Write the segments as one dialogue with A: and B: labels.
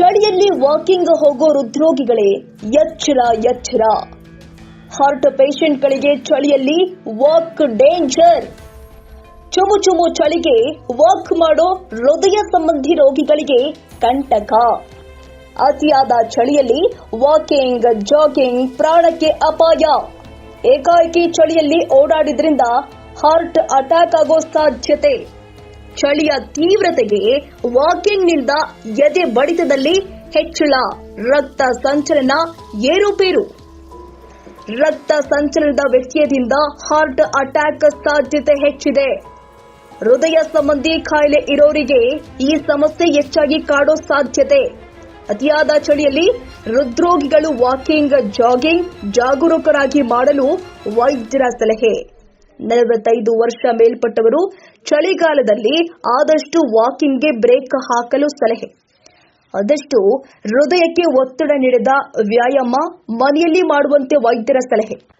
A: ಚಳಿಯಲ್ಲಿ ವಾಕಿಂಗ್ ಹೋಗೋ ಹೃದ್ರೋಗಿಗಳೇ, ಎಚ್ಚರ ಎಚ್ಚರ. ಹಾರ್ಟ್ ಪೇಷಂಟ್ಗಳಿಗೆ ಚಳಿಯಲ್ಲಿ ವಾಕ್ ಡೇಂಜರ್ ಚುಮು ಚುಮು ಚಳಿಗೆ ವಾಕ್ ಮಾಡೋ ಹೃದಯ ಸಂಬಂಧಿ ರೋಗಿಗಳಿಗೆ ಕಂಟಕ. ಅತಿಯಾದ ಚಳಿಯಲ್ಲಿ ವಾಕಿಂಗ್ ಜಾಗಿಂಗ್ ಪ್ರಾಣಕ್ಕೆ ಅಪಾಯ. ಏಕಾಏಕಿ ಚಳಿಯಲ್ಲಿ ಓಡಾಡಿದ್ರಿಂದ ಹಾರ್ಟ್ ಅಟ್ಯಾಕ್ ಆಗೋ ಸಾಧ್ಯತೆ. ಚಳಿಯ ತೀವ್ರತೆಗೆ ವಾಕಿಂಗ್ನಿಂದ ಎದೆ ಬಡಿತದಲ್ಲಿ ಹೆಚ್ಚಳ, ರಕ್ತ ಸಂಚಲನ ಏರುಪೇರು. ರಕ್ತ ಸಂಚಲನದ ವ್ಯತ್ಯಯದಿಂದ ಹಾರ್ಟ್ ಅಟ್ಯಾಕ್ ಸಾಧ್ಯತೆ ಹೆಚ್ಚಿದೆ. ಹೃದಯ ಸಂಬಂಧಿ ಕಾಯಿಲೆ ಇರೋರಿಗೆ ಈ ಸಮಸ್ಯೆ ಹೆಚ್ಚಾಗಿ ಕಾಡೋ ಸಾಧ್ಯತೆ. ಅತಿಯಾದ ಚಳಿಯಲ್ಲಿ ಹೃದ್ರೋಗಿಗಳು ವಾಕಿಂಗ್, ಜಾಗಿಂಗ್ ಜಾಗರೂಕರಾಗಿ ಮಾಡಲು ವೈದ್ಯರ ಸಲಹೆ. ನಲವತ್ತೈದು ವರ್ಷ ಮೇಲ್ಪಟ್ಟವರು ಚಳಿಗಾಲದಲ್ಲಿ ಆದಷ್ಟು ವಾಕಿಂಗ್ಗೆ ಬ್ರೇಕ್ ಹಾಕಲು ಸಲಹೆ. ಆದಷ್ಟು ಹೃದಯಕ್ಕೆ ಒತ್ತಡ ನೀಡದ ವ್ಯಾಯಾಮ ಮನೆಯಲ್ಲಿ ಮಾಡುವಂತೆ ವೈದ್ಯರ ಸಲಹೆ.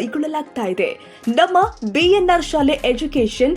A: ಕೈಗೊಳ್ಳಲಾಗ್ತಾ ಇದೆ. ನಮ್ಮ ಬಿಎನ್ಆರ್ ಶಾಲೆ ಎಜುಕೇಶನ್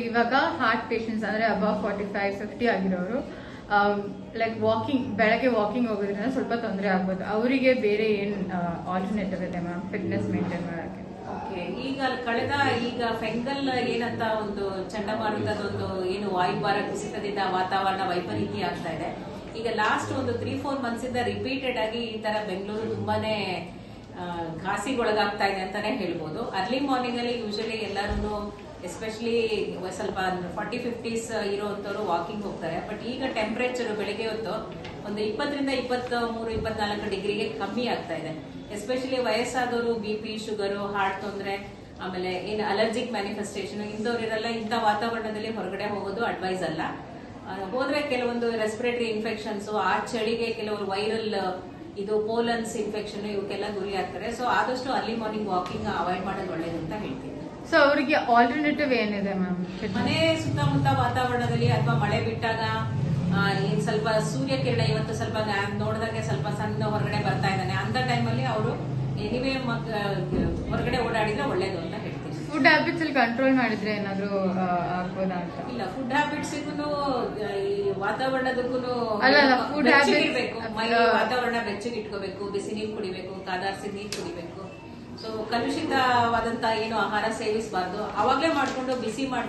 B: ಇವಾಗ ಹಾರ್ಟ್ ಪೇಷಂಟ್ಸ್ ಅಂದ್ರೆ ಅಬವ್ ಫಾರ್ಟಿ ಫೈವ್ ಫಿಫ್ಟಿ ಆಗಿರೋರು ಲೈಕ್ ವಾಕಿಂಗ್ ಬೆಳಗ್ಗೆ ವಾಕಿಂಗ್ ಹೋಗೋದ್ರಿಂದ ಸ್ವಲ್ಪ ತೊಂದರೆ ಆಗ್ಬೋದು. ಅವರಿಗೆ ಬೇರೆ ಏನು ಆಲ್ಟರ್ನೇಟಿವ್ ಇದೆ ಮ್ಯಾಮ್ ಫಿಟ್ನೆಸ್ ಮೇಂಟೈನ್ ಮಾಡೋಕ್ಕೆ.
C: ಓಕೆ ಈಗ ಕಳೆದ, ಈಗ ಫೆಂಗಲ್ ಏನಂತ ಒಂದು ಚಂಡಮಾರುತದೊಂದು ಏನು ವಾಯುಭಾರ ಕುಸಿತದಿಂದ ವಾತಾವರಣ ವೈಪರೀತ್ಯ ಆಗ್ತಾ ಇದೆ. ಈಗ ಲಾಸ್ಟ್ ಒಂದು ತ್ರೀ ಫೋರ್ ಮಂತ್ಸ್ ಇಂದ ರಿಪೀಟೆಡ್ ಆಗಿ ಈ ತರ ಬೆಂಗಳೂರು ತುಂಬಾನೇ ಘಾಸಿಗೊಳಗಾಗ್ತಾ ಇದೆ ಅಂತಾನೆ ಹೇಳ್ಬೋದು. ಅರ್ಲಿ ಮಾರ್ನಿಂಗ್ ಅಲ್ಲಿ ಯೂಶಲಿ ಎಲ್ಲರೂ ಎಸ್ಪೆಷಲಿ ಸ್ವಲ್ಪ ಫಾರ್ಟಿ ಫಿಫ್ಟೀಸ್ ಇರೋವಂಥವ್ರು ವಾಕಿಂಗ್ ಹೋಗ್ತಾರೆ. ಬಟ್ ಈಗ ಟೆಂಪರೇಚರ್ ಬೆಳಗ್ಗೆ ಹೊತ್ತು ಒಂದು ಇಪ್ಪತ್ತರಿಂದ ಇಪ್ಪತ್ತ ಮೂರು ಇಪ್ಪತ್ನಾಲ್ಕು ಡಿಗ್ರಿಗೆ ಕಮ್ಮಿ ಆಗ್ತಾ ಇದೆ. ಎಸ್ಪೆಷಲಿ ವಯಸ್ಸಾದವರು ಬಿ ಪಿ ಶುಗರು ಹಾರ್ಟ್ ತೊಂದರೆ, ಆಮೇಲೆ ಏನು ಅಲರ್ಜಿಕ್ ಮ್ಯಾನಿಫೆಸ್ಟೇಷನ್ ಇಂಥವ್ರಿರಲ್ಲ ಇಂಥ ವಾತಾವರಣದಲ್ಲಿ ಹೊರಗಡೆ ಹೋಗೋದು ಅಡ್ವೈಸ್ ಅಲ್ಲ. ಹೋದ್ರೆ ಕೆಲವೊಂದು ರೆಸ್ಪಿರೇಟರಿ ಇನ್ಫೆಕ್ಷನ್ಸ್ ಆ ಚಳಿಗೆ ಕೆಲವರು ವೈರಲ್ ಇದು ಪೋಲನ್ಸ್ ಇನ್ಫೆಕ್ಷನ್ ಇವಕ್ಕೆಲ್ಲ ಗುರಿ ಆಗ್ತಾರೆ. ಸೊ ಆದಷ್ಟು ಅರ್ಲಿ ಮಾರ್ನಿಂಗ್ ವಾಕಿಂಗ್ ಅವಾಯ್ಡ್ ಮಾಡೋದು ಒಳ್ಳೇದು ಅಂತ ಹೇಳ್ತೀನಿ.
B: ಸೊ ಅವರಿಗೆ ಆಲ್ಟರ್ನೇಟಿವ್ ಏನಿದೆ ಮ್ಯಾಮ್?
C: ಮನೆ ಸುತ್ತಮುತ್ತ ವಾತಾವರಣದಲ್ಲಿ ಅಥವಾ ಮಳೆ ಬಿಟ್ಟಾಗ ಏನ್ ಸ್ವಲ್ಪ ಸೂರ್ಯಕಿರಣ ಇವತ್ತು ಸ್ವಲ್ಪ ನೋಡಿದಾಗ ಸ್ವಲ್ಪ ಸಣ್ಣ ಹೊರಗಡೆ ಬರ್ತಾ ಇದ್ದಾನೆ. ಅಂತ ಟೈಮಲ್ಲಿ ಅವರು ಎನಿವೇ ಹೊರಗಡೆ ಓಡಾಡಿದ್ರೆ ಒಳ್ಳೇದು ಅಂತ
B: ಫುಡ್ ಹ್ಯಾಬಿಟ್ಸ್ ಅಲ್ಲಿ ಕಂಟ್ರೋಲ್ ಮಾಡಿದ್ರೆ ಏನಾದ್ರು ಆಗ್ಬೋದಾ ಅಂತ?
C: ಇಲ್ಲ ಫುಡ್ ಹ್ಯಾಬಿಟ್ಸ್ ಈ ವಾತಾವರಣದಕ್ಕೂ
B: ಅಲ್ಲ, ಅಲ್ಲ,
C: ಫುಡ್ ಮೈ ವಾತಾವರಣ ಬೆಚ್ಚಗೆ ಇಟ್ಕೋಬೇಕು ಬಿಸಿ ನೀರು ಕುಡಿಬೇಕು ಕಾದಾರ್ಸಿ ನೀರು ಕುಡಿಬೇಕು. ಸೊ ಕಲುಷಿತವಾದಂತ ಏನು ಆಹಾರ ಸೇವಿಸಬಾರ್ದು. ಅವಾಗಲೇ ಮಾಡ್ಕೊಂಡು ಬಿಸಿ ಮಾಡ್ಕೊಂಡು